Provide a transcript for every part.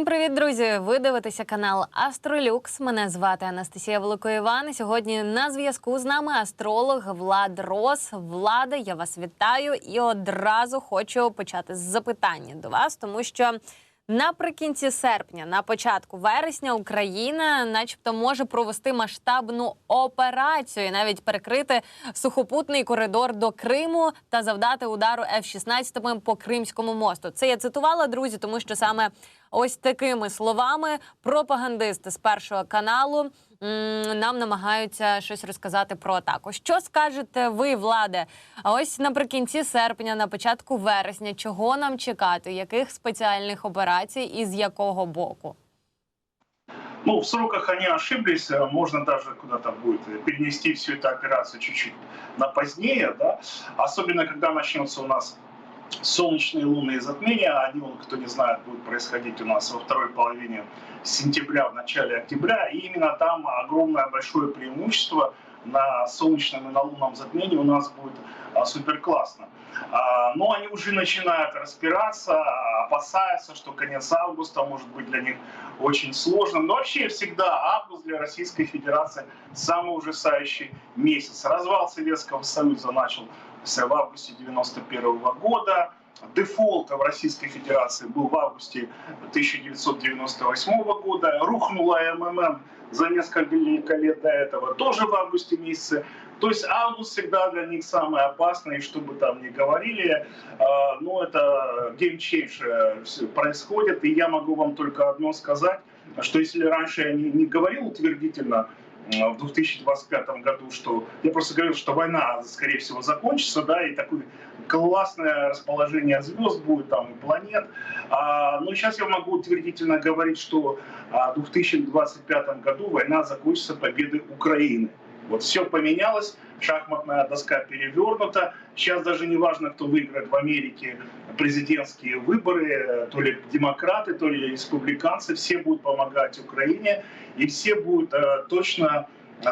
Всім привіт, друзі! Ви дивитеся канал Астролюкс. Мене звати Анастасія Великоїван. Сьогодні на зв'язку з нами астролог Влад Рос. Влада, я вас вітаю і одразу хочу почати з запитання до вас, тому що наприкінці серпня, на початку вересня, Україна, начебто, може провести масштабну операцію, і навіть перекрити сухопутний коридор до Криму та завдати удару F-16 по Кримському мосту. Це я цитувала, друзі, тому що саме ось такими словами пропагандисти з першого каналу нам намагаються щось розказати про атаку. Що скажете ви, владе? А ось наприкінці серпня, на початку вересня, чого нам чекати? Яких спеціальних операцій і з якого боку? Ну, в сроках они ошиблись, можно даже куда-то будет перенести всю эту операцию чуть-чуть на позднее, да, особенно когда начнется у нас солнечные лунные затмения, они, кто не знает, будут происходить у нас во второй половине сентября, в начале октября, и именно там огромное большое преимущество на солнечном и на лунном затмении у нас будет а, супер классно. А, но они уже начинают распираться, опасаются, что конец августа может быть для них очень сложным. Но вообще всегда август для Российской Федерации самый ужасающий месяц. Развал Советского Союза начался в августе 91 года. Дефолт в Российской Федерации был в августе 1998 года. Рухнула МММ за несколько лет до этого, тоже в августе месяце. То есть август всегда для них самый опасный, что бы там ни говорили, но это геймчейндж происходит, и я могу вам только одно сказать, что если раньше я не говорил утвердительно в 2025 году, что я просто говорил, что война, скорее всего, закончится, да, и такое классное расположение звезд будет там и планет. А, но сейчас я могу утвердительно говорить, что в 2025 году война закончится победой Украины. Вот все поменялось, шахматная доска перевернута. Сейчас даже не важно, кто выиграет в Америке президентские выборы, то ли демократы, то ли республиканцы, все будут помогать Украине, и все будут э, точно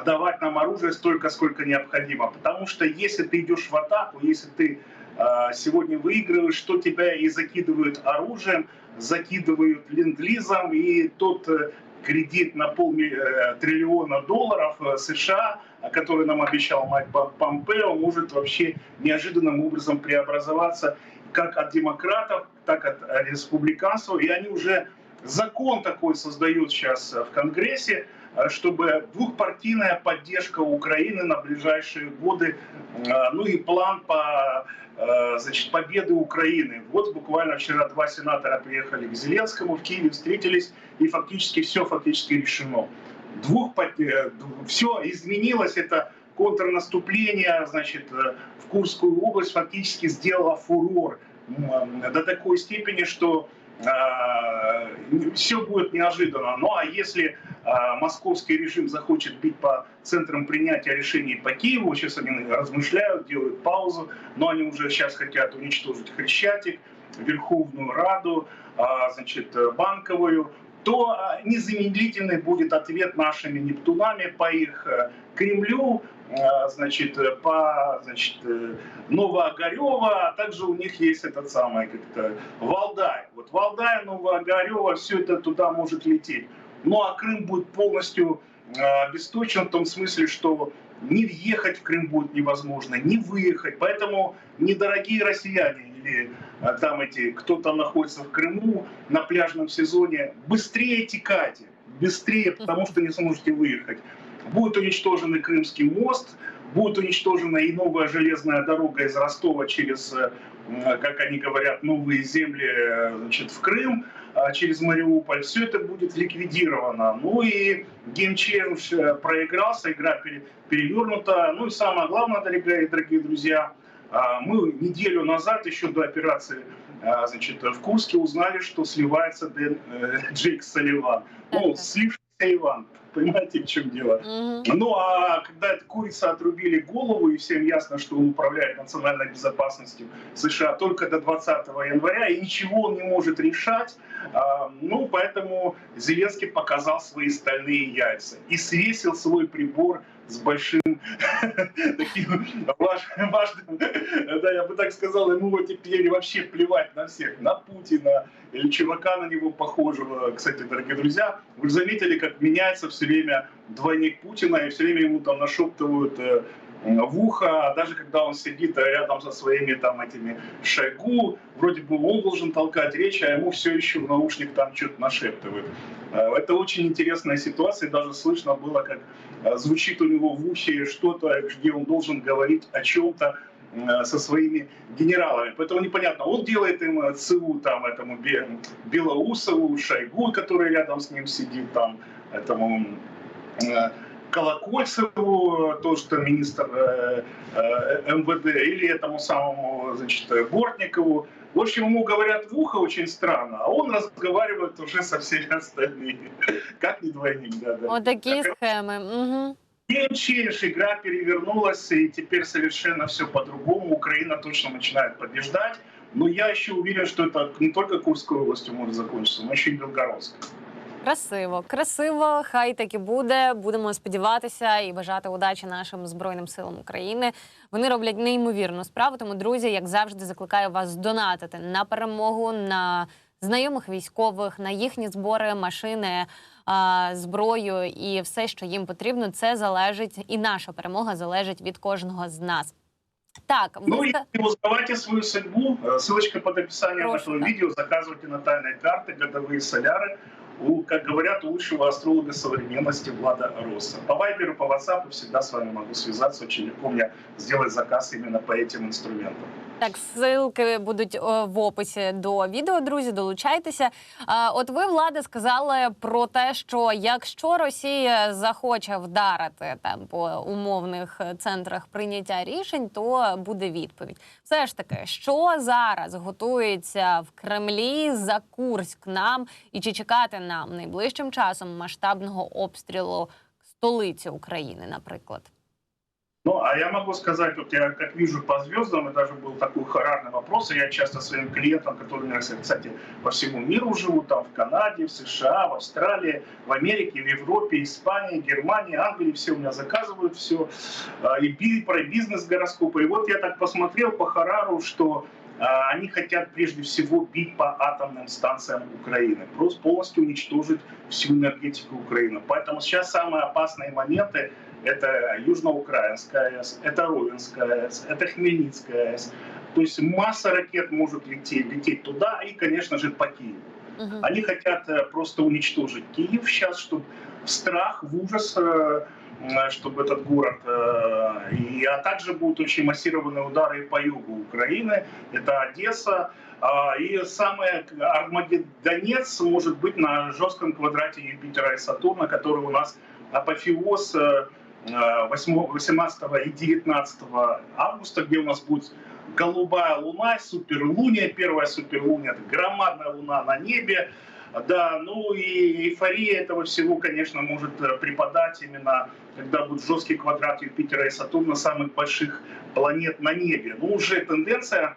давать нам оружие столько, сколько необходимо. Потому что если ты идешь в атаку, если ты э, сегодня выигрываешь, то тебя и закидывают оружием, закидывают ленд-лизом, и тот э, кредит на полтриллиона долларов США, который нам обещал Майк Помпео, может вообще неожиданным образом преобразоваться как от демократов, так от республиканцев. И они уже закон такой создают сейчас в Конгрессе, чтобы двухпартийная поддержка Украины на ближайшие годы, ну и план по значит, победы Украины. Вот буквально вчера два сенатора приехали к Зеленскому в Киеве, встретились, и фактически все фактически решено. Двух, все изменилось, это контрнаступление, значит, в Курскую область фактически сделало фурор до такой степени, что э, все будет неожиданно. Ну а если э, московский режим захочет бить по центрам принятия решений по Киеву, сейчас они размышляют, делают паузу, но они уже сейчас хотят уничтожить Хрещатик, Верховную Раду, э, значит, Банковую, то незамедлительный будет ответ нашими Нептунами по их Кремлю, значит, по значит, Новоогарева, а также у них есть этот самый как-то Валдай. Вот Валдай, Новоогарева, все это туда может лететь. Ну а Крым будет полностью обесточен в том смысле, что не въехать в Крым будет невозможно, не выехать. Поэтому, недорогие россияне или там эти, кто там находится в Крыму на пляжном сезоне, быстрее текайте, быстрее, потому что не сможете выехать. Будет уничтожен Крымский мост, будет уничтожена и новая железная дорога из Ростова через, как они говорят, новые земли значит, в Крым, через Мариуполь. Все это будет ликвидировано. Ну и геймчейндж проигрался, игра перевернута. Ну и самое главное, дорогие, дорогие друзья, мы неделю назад, еще до операции значит, в Курске, узнали, что сливается Дэн, Джейк Салливан. Ну, слившийся Иван. Понимаете, в чем дело? Mm-hmm. Ну а когда эта курица отрубили голову, и всем ясно, что он управляет национальной безопасностью США только до 20 января, и ничего он не может решать, а, ну поэтому Зеленский показал свои стальные яйца и свесил свой прибор с большим таким важ- важным, да, я бы так сказал, ему вот теперь вообще плевать на всех, на Путина или чувака на него похожего. Кстати, дорогие друзья, вы заметили, как меняется все время двойник Путина, и все время ему там нашептывают э, в ухо, а даже когда он сидит рядом со своими там этими Шойгу, вроде бы он должен толкать речь, а ему все еще в наушник там что-то нашептывают. Э, Это очень интересная ситуация, даже слышно было, как э, звучит у него в ухе что-то, где он должен говорить о чем-то э, со своими генералами. Поэтому непонятно, он делает им э, ЦУ там этому Бе- Белоусову, Шойгу, который рядом с ним сидит, там этому э, Колокольцеву, тоже что министр э, МВД, или этому самому, значит, Бортникову. В общем, ему говорят в ухо очень странно, а он разговаривает уже со всеми остальными. Как не двойник, да, да. Отакі схеми. Угу. Game change, игра перевернулась, и теперь совершенно все по-другому. Украина точно начинает побеждать. Но я еще уверен, что это не только Курской областью может закончиться, но еще и Белгородской. Красиво, красиво, хай так і буде. Будемо сподіватися і бажати удачі нашим збройним силам України. Вони роблять неймовірну справу. Тому, друзі, як завжди, закликаю вас донатити на перемогу, на знайомих військових, на їхні збори, машини, а, зброю і все, що їм потрібно. Це залежить, і наша перемога залежить від кожного з нас. Так, ви Ну и ска- узнавайте свою судьбу. Э, Ссылочка под описанием Прошу, этого да. видео. Заказывайте натальные карты, годовые соляры. У, как говорят, лучшего астролога современности Влада Росса. По Вайберу, по WhatsApp всегда с вами могу связаться. Очень легко мне сделать заказ именно по этим инструментам. Так, ссылки будуть в описі до відео, друзі. Долучайтеся. От ви влада сказали про те, що якщо Росія захоче вдарити там по умовних е, центрах прийняття рішень, то буде відповідь. Все ж таки, що зараз готується в Кремлі за Курськ нам, і чи чекати нам найближчим часом масштабного обстрілу столиці України, наприклад? Ну, а я могу сказать, вот я как вижу по звездам, и даже был такой харарный вопрос, и я часто своим клиентам, которые, у меня, кстати, по всему миру живут, там в Канаде, в США, в Австралии, в Америке, в Европе, Испании, Германии, Англии, все у меня заказывают все, и би- про бизнес-гороскопы. И вот я так посмотрел по Харару, что а, они хотят прежде всего бить по атомным станциям Украины, просто полностью уничтожить всю энергетику Украины. Поэтому сейчас самые опасные моменты это Южноукраинская АЭС, это Ровенская АЭС, это Хмельницкая АЭС. То есть масса ракет может лететь, лететь туда и, конечно же, по Киеву. Мгм. Они хотят э, просто уничтожить Киев сейчас, чтобы страх, в ужас, э, э, чтобы этот город... э, И, а также будут очень массированные удары по югу Украины. Это Одесса. А, И самое Армагеддонец может быть на жестком квадрате Юпитера и Сатурна, который у нас апофеоз э, э, 8, 18 и 19 августа, где у нас будет голубая луна, суперлуния, первая суперлуния, это громадная луна на небе. Да, ну и эйфория этого всего, конечно, может э, преподать именно, когда будет жесткий квадрат Юпитера и Сатурна, самых больших планет на небе. Ну, уже тенденция,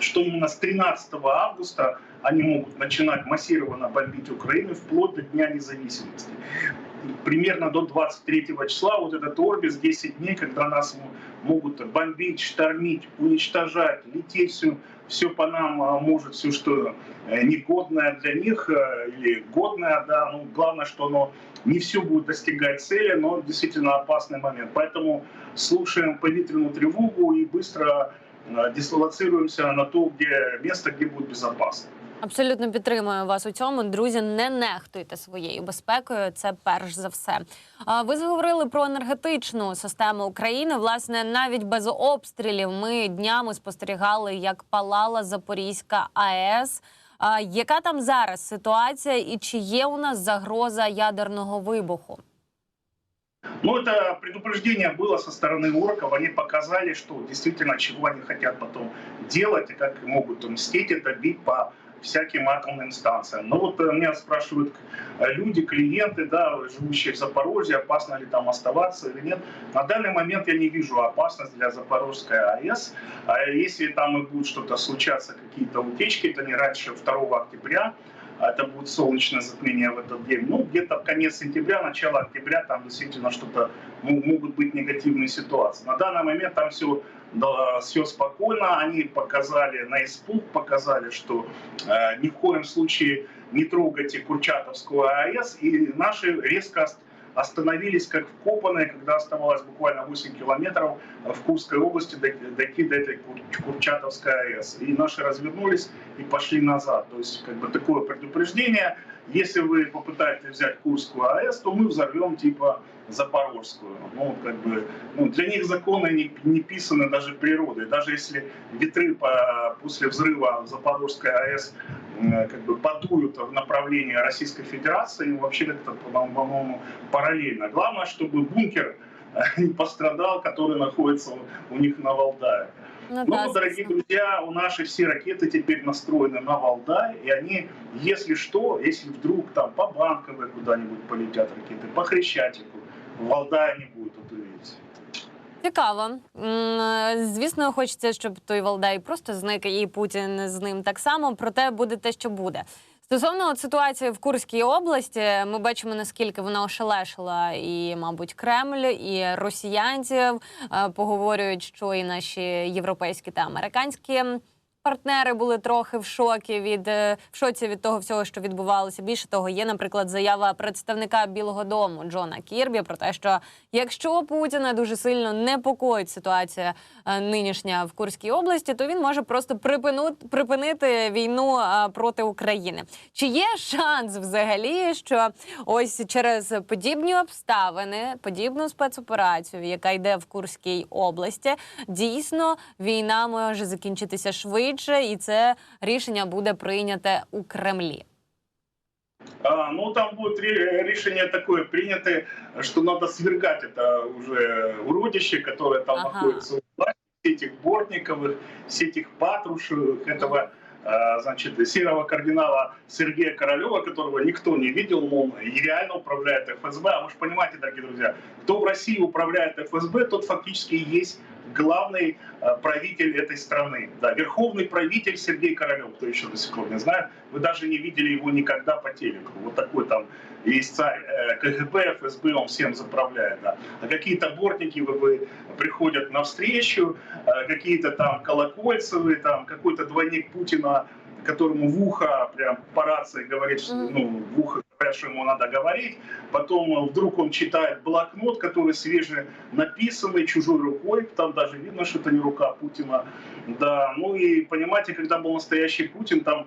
что именно с 13 августа они могут начинать массированно бомбить Украину вплоть до Дня независимости. Примерно до 23 числа вот этот орбис 10 дней, когда нас могут бомбить, штормить, уничтожать, лететь все, все по нам а, может, все, что э, негодное для них э, или годное, да, ну, главное, что оно не все будет достигать цели, но действительно опасный момент. Поэтому слушаем повитренную тревогу и быстро э, дислоцируемся на то, где место, где будет безопасно. Абсолютно підтримую вас у цьому. Друзі, не нехтуйте своєю безпекою. Це перш за все. А ви заговорили про енергетичну систему України. Власне, навіть без обстрілів ми днями спостерігали, як палала Запорізька АЕС. А яка там зараз ситуація, і чи є у нас загроза ядерного вибуху? Ну, это предупреждение было со стороны орков. Они показали, что действительно, чего они хотят потом делать и как могут мстить и добить по всяким атомным станциям. Но вот э, меня спрашивают э, люди, клиенты, да, живущие в Запорожье, опасно ли там оставаться или нет. На данный момент я не вижу опасность для Запорожской АЭС. А если там и будет что-то случаться, какие-то утечки, то не раньше 2 октября, а это будет солнечное затмение в этот день. Ну, где-то конец сентября, начало октября, там действительно что-то ну, могут быть негативные ситуации. На данный момент там все, да, все спокойно. Они показали на испуг, показали, что э, ни в коем случае не трогайте Курчатовскую АЭС. И наши резко ост- остановились как вкопанные, когда оставалось буквально 8 километров в Курской области дойти до этой Кур- Курчатовской АЭС. И наши развернулись и пошли назад. То есть как бы такое предупреждение. Если вы попытаетесь взять Курскую АЭС, то мы взорвем типа Запорожскую. Ну, как бы, ну, для них законы не, не писаны даже природой. Даже если ветры по, после взрыва Запорожской АЭС как бы подуют в направлении Российской Федерации, им вообще как-то, по-моему, параллельно. Главное, чтобы бункер э, не пострадал, который находится у них на Валдае. Ну, Ну, да, дорогие друзья, у наши все ракеты теперь настроены на Валдай, и они, если что, если вдруг там по Банковой куда-нибудь полетят ракеты, по Хрещатику, Валдая не будет. Цікаво. Звісно, хочеться, щоб той Валдай просто зник і Путін з ним так само. Проте буде те, що буде. Стосовно от ситуації в Курській області, ми бачимо наскільки вона ошелешила і, мабуть, Кремль, і росіянців. Е, Поговорюють, що і наші європейські та американські. Партнери були трохи в шокі від е, в шоці від того всього, що відбувалося. Більше того, є, наприклад, заява представника Білого Дому Джона Кірбі про те, що якщо Путіна дуже сильно непокоїть ситуація е, нинішня в Курській області, то він може просто припинути припинити війну е, проти України. Чи є шанс взагалі, що ось через подібні обставини, подібну спецоперацію, яка йде в Курській області, дійсно війна може закінчитися швидше, і це рішення буде прийняте у Кремлі? А, ну, там будет ре- решение такое принято, что надо свергать это уже уродище, которое там Ага. находится у власти, всех этих Бортниковых, всех этих Патрушевых, этого а, значит, серого кардинала Сергея Королева, которого никто не видел, мол, и реально управляет ФСБ. А вы же понимаете, дорогие друзья, кто в России управляет ФСБ, тот фактически и есть главный э, правитель этой страны. Да, верховный правитель Сергей Королев, кто еще до сих пор не знает. Вы даже не видели его никогда по телеку. Вот такой там есть царь КГБ, ФСБ, он всем заправляет. Да. А какие-то бортники вы, вы приходят навстречу, э, какие-то там колокольцевые, там какой-то двойник Путина, которому в ухо прям по рации говорит, что, ну, в ухо говорят, что ему надо говорить. Потом э, вдруг он читает блокнот, который свеже написанный чужой рукой. Там даже видно, что это не рука Путина. Да, ну и понимаете, когда был настоящий Путин, там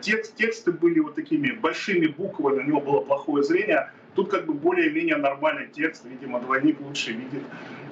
текст, тексты были вот такими большими буквами, у него было плохое зрение. Тут как бы более-менее нормальный текст, видимо, двойник лучше видит.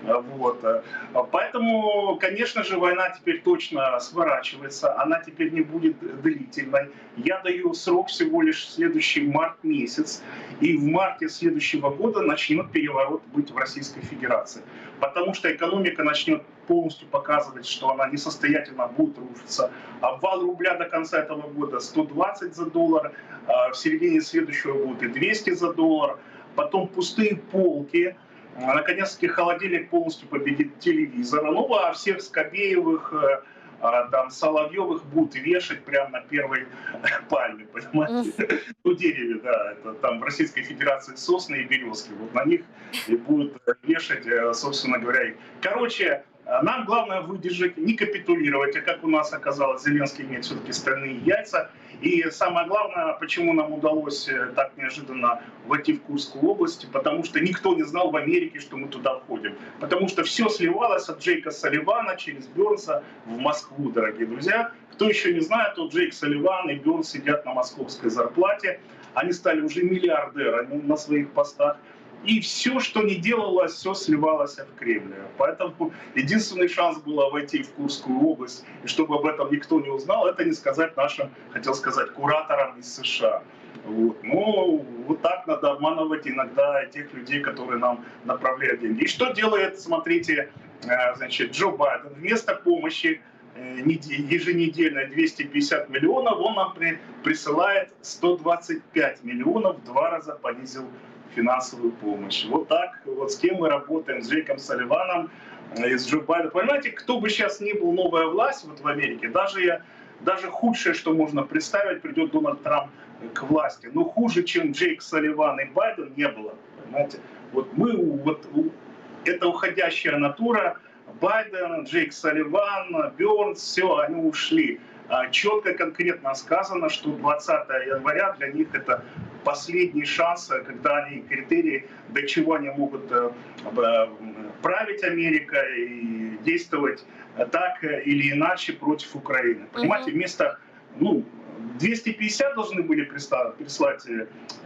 А, Вот. э, Поэтому, конечно же, война теперь точно сворачивается, она теперь не будет длительной. Я даю срок всего лишь следующий март месяц, и в марте следующего года начнет переворот быть в Российской Федерации. Потому что экономика начнет полностью показывать, что она несостоятельна, будет рушиться. Обвал рубля до конца этого года 120 за доллар, а в середине следующего будет и 200 за доллар. Потом пустые полки, а, Наконец-таки холодильник полностью победит телевизор. Ну, а всех Скобеевых, э, а, там, Соловьевых будут вешать прямо на первой пальме, понимаете? Ну, дереве, да, это там в Российской Федерации сосны и березки. Вот на них и будут э, вешать, э, собственно говоря. Короче, нам главное выдержать, не капитулировать, а как у нас оказалось, Зеленский имеет все-таки стальные яйца. И самое главное, почему нам удалось э, так неожиданно войти в Курскую область, потому что никто не знал в Америке, что мы туда входим. Потому что все сливалось от Джейка Салливана через Бернса в Москву, дорогие друзья. Кто еще не знает, то Джейк Салливан и Бернс сидят на московской зарплате. Они стали уже миллиардерами на своих постах. И все, что не делалось, все сливалось в Кремле. Поэтому единственный шанс было войти в Курскую область, и чтобы об этом никто не узнал, это не сказать нашим, хотел сказать, кураторам из США. Вот. Ну, вот так надо обманывать иногда тех людей, которые нам направляют деньги. И что делает, смотрите, э, значит, Джо Байден? Вместо помощи э, неде- еженедельной 250 миллионов, он нам при- присылает 125 миллионов, в два раза понизил финансовую помощь. Вот так, вот с кем мы работаем, с Джейком Салливаном, э, и с Джо Байденом. Понимаете, кто бы сейчас ни был новая власть вот в Америке, даже, я, даже худшее, что можно представить, придет Дональд Трамп к власти. Но хуже, чем Джейк Салливан и Байден, не было. Понимаете? Вот мы, вот это уходящая натура. Байден, Джейк Салливан, Бернс, все, они ушли. А четко, конкретно сказано, что 20 января для них это последний шанс, э, когда они критерии, до чего они могут э, э, править Америка и действовать так или иначе против Украины. Понимаете, вместо ну, 250 должны были прислать, прислать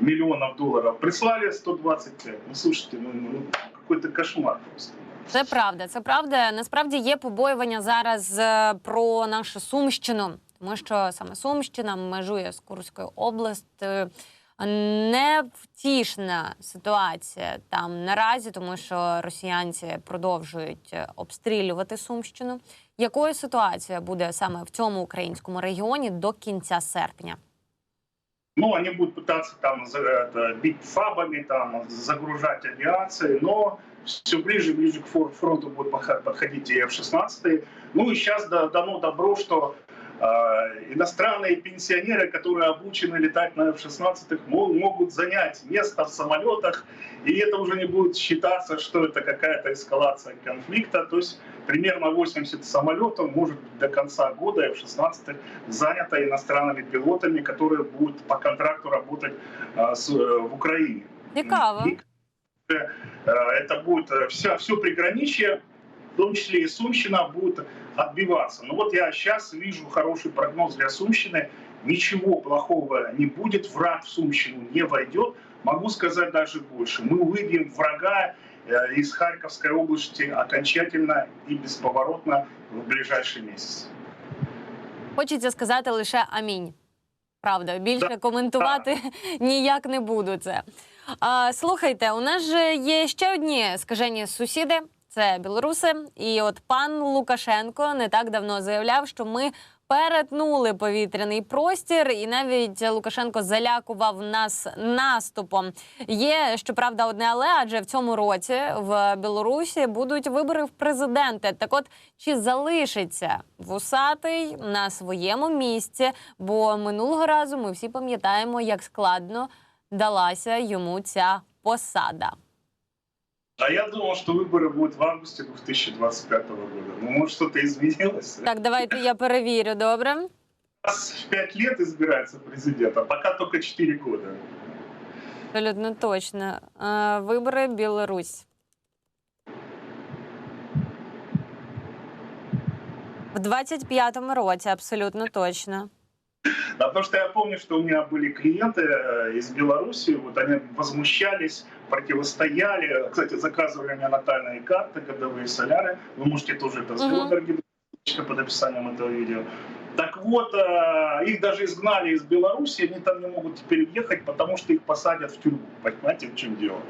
миллионов долларов, прислали 125. Ну, слушайте, ну, ну, какой-то кошмар просто. Це правда, це правда. Насправді є побоювання зараз е, про нашу Сумщину, тому що саме Сумщина межує з Курською областю. Невтішна ситуація там наразі, тому що росіянці продовжують е, обстрілювати Сумщину. Якою ситуація буде саме в цьому українському регіоні до кінця серпня? Ну, они будут пытаться там это, бить фабами, там, загружать авиацией, но все ближе и ближе к фронту будут подходить и F-16. Ну и сейчас дано добро, что э, иностранные пенсионеры, которые обучены летать на F-16, мо- могут занять место в самолетах, и это уже не будет считаться, что это какая-то эскалация конфликта. То есть примерно 80 самолетов может быть до конца года F-16 занято иностранными пилотами, которые будут по контракту работать а, э, в Украине. Цікаво. И, э, это будет э, все, все приграничье, в том числе и Сумщина, будет отбиваться. Но вот я сейчас вижу хороший прогноз для Сумщины. Ничего плохого не будет, враг в Сумщину не войдет. Могу сказать даже больше. Мы увидим врага э, из Харьковской области окончательно и бесповоротно в ближайший месяц. Хочеться сказати лише амінь. Правда, більше Да. коментувати ніяк не буду це. А, слухайте, у нас же є ще одні скажені сусіди. Це білоруси, і от пан Лукашенко не так давно заявляв, що ми перетнули повітряний простір, і навіть Лукашенко залякував нас наступом. Є щоправда одне, але адже в цьому році в Білорусі будуть вибори в президенти. Так, от чи залишиться вусатий на своєму місці? Бо минулого разу ми всі пам'ятаємо, як складно далася йому ця посада. А я думал, что выборы будут в августе 2025 года. Ну, может, что-то изменилось. Так, давайте я перевірю. Добре. Раз в 5 лет избирается президент, а пока только 4 года. Абсолютно точно. Е, Вибори Білорусь. В 25-му році, абсолютно точно. Да, потому что я помню, что у меня были клиенты э, из Беларуси, вот они возмущались, противостояли. Кстати, заказывали мне натальные карты, годовые соляры. Вы можете тоже это сделать, дорогие друзья, под описанием этого видео. Так вот, э, их даже изгнали из Беларуси, они там не могут теперь въехать, потому что их посадят в тюрьму. Понимаете, в чем дело?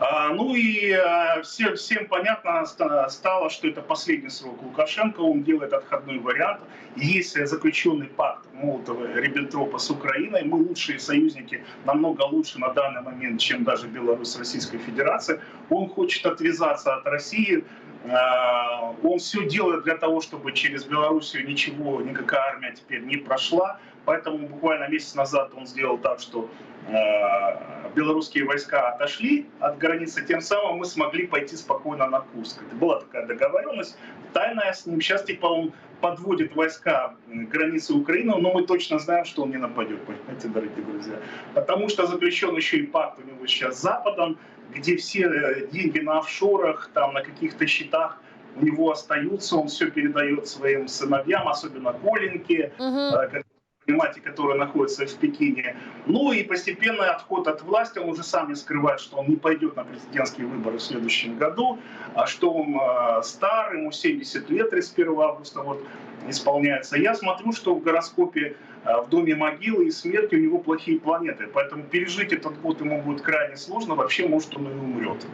А, ну и э, все, всем понятно ста- стало, что это последний срок Лукашенко, он делает отходной вариант. Есть заключенный пакт Молотова-Риббентропа с Украиной, мы лучшие союзники, намного лучше на данный момент, чем даже Беларусь Российской Федерацией. Он хочет отвязаться от России, он все делает для того, чтобы через Белоруссию ничего, никакая армия теперь не прошла. Поэтому буквально месяц назад он сделал так, что э, белорусские войска отошли от границы, тем самым мы смогли пойти спокойно на Курск. Это была такая договоренность тайная с ним. Сейчас типа он подводит войска границе Украины, но мы точно знаем, что он не нападет, понимаете, дорогие друзья. Потому что заключен еще и пакт у него сейчас с Западом, где все э, деньги на офшорах, там на каких-то счетах у него остаются, он все передает своим сыновьям, особенно Коленьке, Угу. Понимаете, который находится в Пекине. Ну и постепенный отход от власти, он уже сам не скрывает, что он не пойдет на президентские выборы в следующем году, а что он э, стар, ему 70 лет 31 августа вот, исполняется. Я смотрю, что в гороскопе э, в доме могилы и смерти у него плохие планеты, поэтому пережить этот год ему будет крайне сложно, вообще может он и умрет.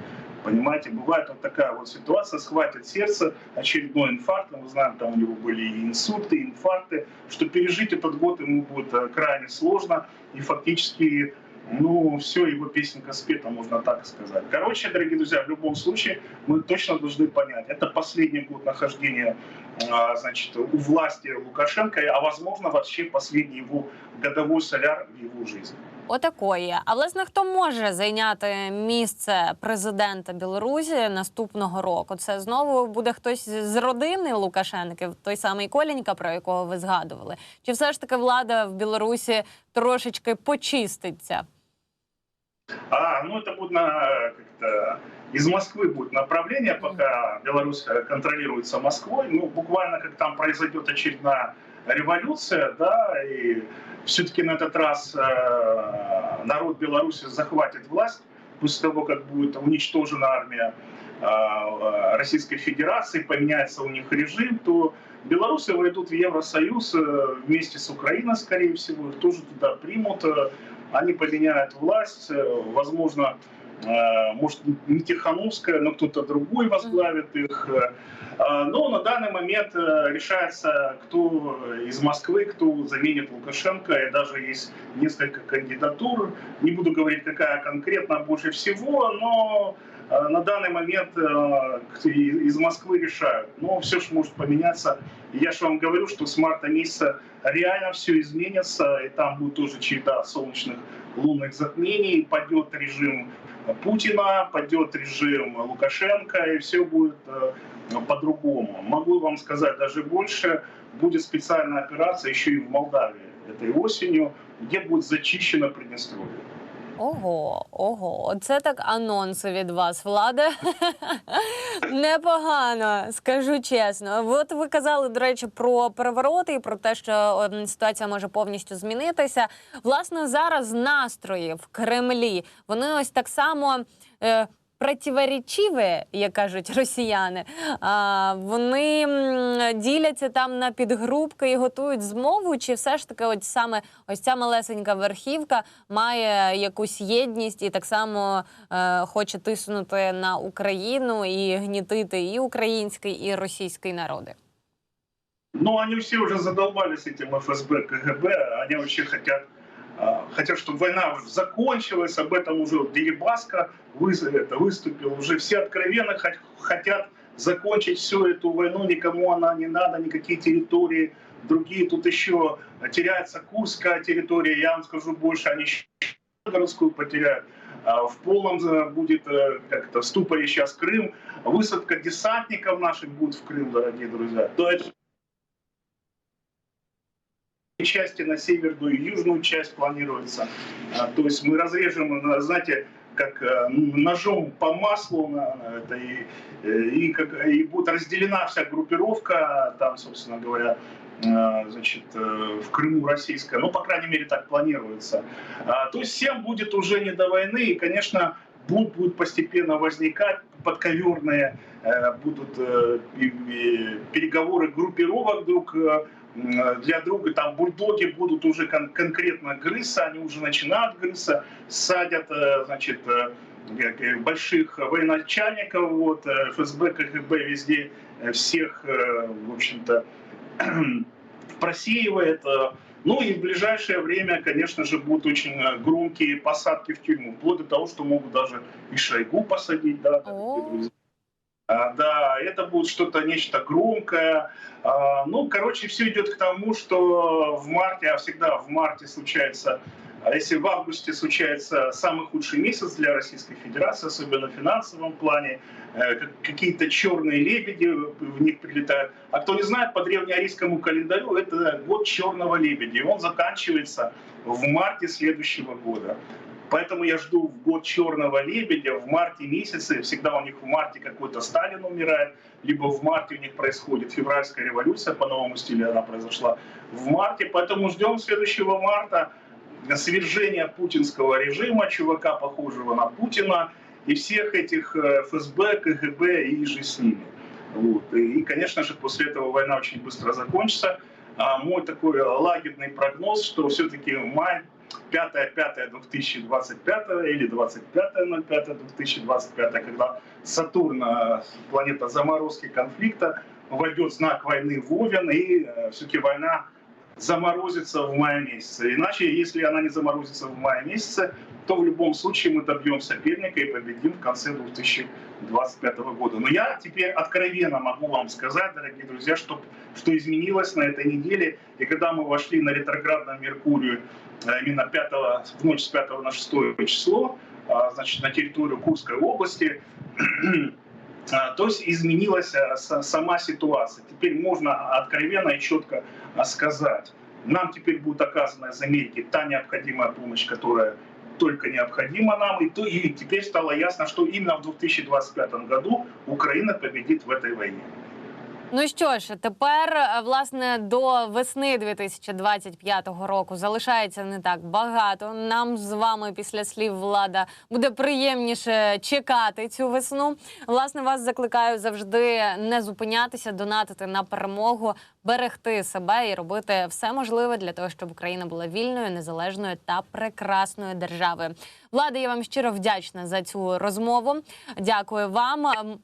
Понимаете, бывает вот такая вот ситуация, схватит сердце, очередной инфаркт, мы знаем, там у него были и инсульты, и инфаркты, что пережить этот год ему будет э, крайне сложно, и фактически, ну, все, его песенка спета, можно так сказать. Короче, дорогие друзья, в любом случае, мы точно должны понять, это последний год нахождения а, значит, у власти Лукашенко, а возможно вообще последний его годовой соляр в его жизни. Отакої. А власне, хто може зайняти місце президента Білорусі наступного року? Це знову буде хтось з родини Лукашенки, той самий Колінька, про якого ви згадували? Чи все ж таки влада в Білорусі трошечки почиститься? А, ну это будет на как-то из Москвы будет направление, пока Беларусь э, контролируется Москвой. Ну, буквально как там произойдет очередная революция, да, и все-таки на этот раз э, народ Беларуси захватит власть после того, как будет уничтожена армия э, Российской Федерации, поменяется у них режим, то белорусы войдут в Евросоюз э, вместе с Украиной, скорее всего, их тоже туда примут. Э, Они поменяют власть, э, возможно, э, может не Тихановская, но кто-то другой возглавит их. Э, Но на данный момент э, решается, кто из Москвы, кто заменит Лукашенко. И даже есть несколько кандидатур. Не буду говорить, какая конкретно больше всего, но э, на данный момент э, из Москвы решают. Но все же может поменяться. Я же вам говорю, что с марта месяца реально все изменится, и там будет тоже череда солнечных лунных затмений, пойдет режим Путина, пойдет режим Лукашенко, и все будет э, по-другому. Могу вам сказать даже больше, будет специальная операция еще и в Молдавии этой осенью, где будет зачищено Приднестровье. Ого, ого, оце так анонси від вас, влада. Непогано, скажу чесно. От ви казали, до речі, про перевороти і про те, що ем, ситуація може повністю змінитися. Власне, зараз настрої в Кремлі вони ось так само. Е, Противоречиві, як кажуть росіяни, вони діляться там на підгрупки і готують змову. Чи все ж таки, от саме ось ця малесенька верхівка має якусь єдність і так само е, хоче тиснути на Україну і гнітити і український, і російський народи? Но они все уже задолбались этим ФСБ, КГБ, они вообще хотят, хотят, чтобы война закончилась, об этом уже Дерибаска вы- это, выступил, уже все откровенно хот- хотят закончить всю эту войну, никому она не надо, никакие территории другие, тут еще теряется Курская территория, я вам скажу больше, они городскую потеряют, А в полном э, будет э, как-то в ступоре сейчас Крым, высадка десантников наших будет в Крым, дорогие друзья. То есть части на северную и южную часть планируется. А, То есть мы разрежем, э, знаете, как э, ножом по маслу это, и, э, и, как, и будет разделена вся группировка, там, собственно говоря, значит, в Крыму российская, ну, по крайней мере, так планируется. А, То есть всем будет уже не до войны, и, конечно, будут, будут постепенно возникать подковерные, будут переговоры группировок друг для друга, там бульдоги будут уже кон- конкретно грызться, они уже начинают грызться, садят, э, значит, э, э, больших военачальников, вот, ФСБ, КГБ везде всех, в общем-то, просеивает. Ну и в ближайшее время, конечно же, будут очень громкие посадки в тюрьму, вплоть до того, что могут даже и Шойгу посадить, да, дорогие О. друзья. А, Да, это будет что-то, нечто громкое. А, Ну, короче, все идет к тому, что в марте, а всегда в марте случается, а если в августе случается самый худший месяц для Российской Федерации, особенно в финансовом плане, э, как- какие-то черные лебеди в них прилетают. А кто не знает, по древнеарийскому календарю это год черного лебедя, и он заканчивается в марте следующего года. Поэтому я жду в год черного лебедя в марте месяце. Всегда у них в марте какой-то Сталин умирает, либо в марте у них происходит февральская революция по новому стилю, она произошла в марте. Поэтому ждем следующего марта свержения путинского режима, чувака, похожего на Путина, и всех этих э, ФСБ, КГБ и же с ними. Вот. И, конечно же, после этого война очень быстро закончится. А мой такой лагерный прогноз, что все-таки май 5-5-2025 или 25-05-2025, когда Сатурн, э, планета заморозки конфликта, войдет знак войны в Овен, и все-таки война заморозится в мае месяце. Иначе, если она не заморозится в мае месяце, то в любом случае мы добьем соперника и победим в конце 2025 года. Но я теперь откровенно могу вам сказать, дорогие друзья, что, что изменилось на этой неделе. И когда мы вошли на ретроградном Меркурию э, именно 5, в ночь с 5 на 6 число, а, значит, на территорию Курской области, а, то есть изменилась сама ситуация. Теперь можно откровенно и четко сказать, нам теперь будет оказана из Америки та необходимая помощь, которая только необходима нам. И, то, и теперь стало ясно, что именно в 2025 году Украина победит в этой войне. Ну що ж, тепер е, власне до весни 2025 року залишається не так багато. Нам з вами після слів влада буде приємніше чекати цю весну. Власне, вас закликаю завжди не зупинятися, донатити на перемогу, берегти себе і робити все можливе для того, щоб Україна була вільною, незалежною та прекрасною державою. Влада, я вам щиро вдячна за цю розмову. Дякую вам. Ем,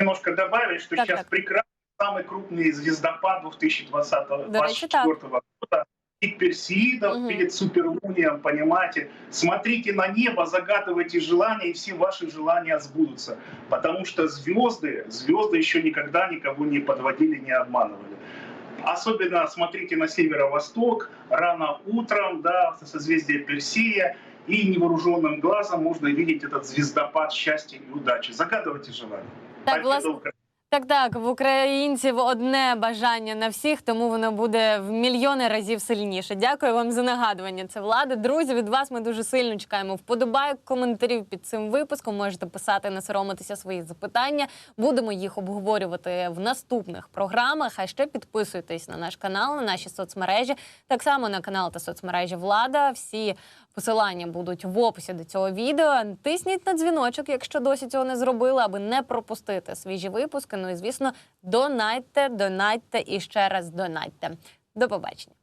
Немножко добавить, что Так, сейчас так. прекрасный, самый крупный звездопад 2024 До речи, так. года. И Персеидов Мгм. перед суперлунием, понимаете. Смотрите на небо, загадывайте желания, и все ваши желания сбудутся. Потому что звезды, звезды еще никогда никого не подводили, не обманывали. Особенно смотрите на северо-восток, рано утром, да, созвездие Персея, и невооруженным глазом можно видеть этот звездопад счастья и удачи. Загадывайте желания. Так, Украины. Так, так, в українців одне бажання на всіх, тому воно буде в мільйони разів сильніше. Дякую вам за нагадування. Це влада. Друзі, від вас ми дуже сильно чекаємо вподобайок, коментарів під цим випуском. Можете писати, не соромитися свої запитання. Будемо їх обговорювати в наступних програмах. А ще підписуйтесь на наш канал, на наші соцмережі. Так само на канал та соцмережі Влада. Всі Посилання будуть в описі до цього відео. Тисніть на дзвіночок, якщо досі цього не зробили, аби не пропустити свіжі випуски. Ну і звісно, донайте, донайте і ще раз донайте. До побачення.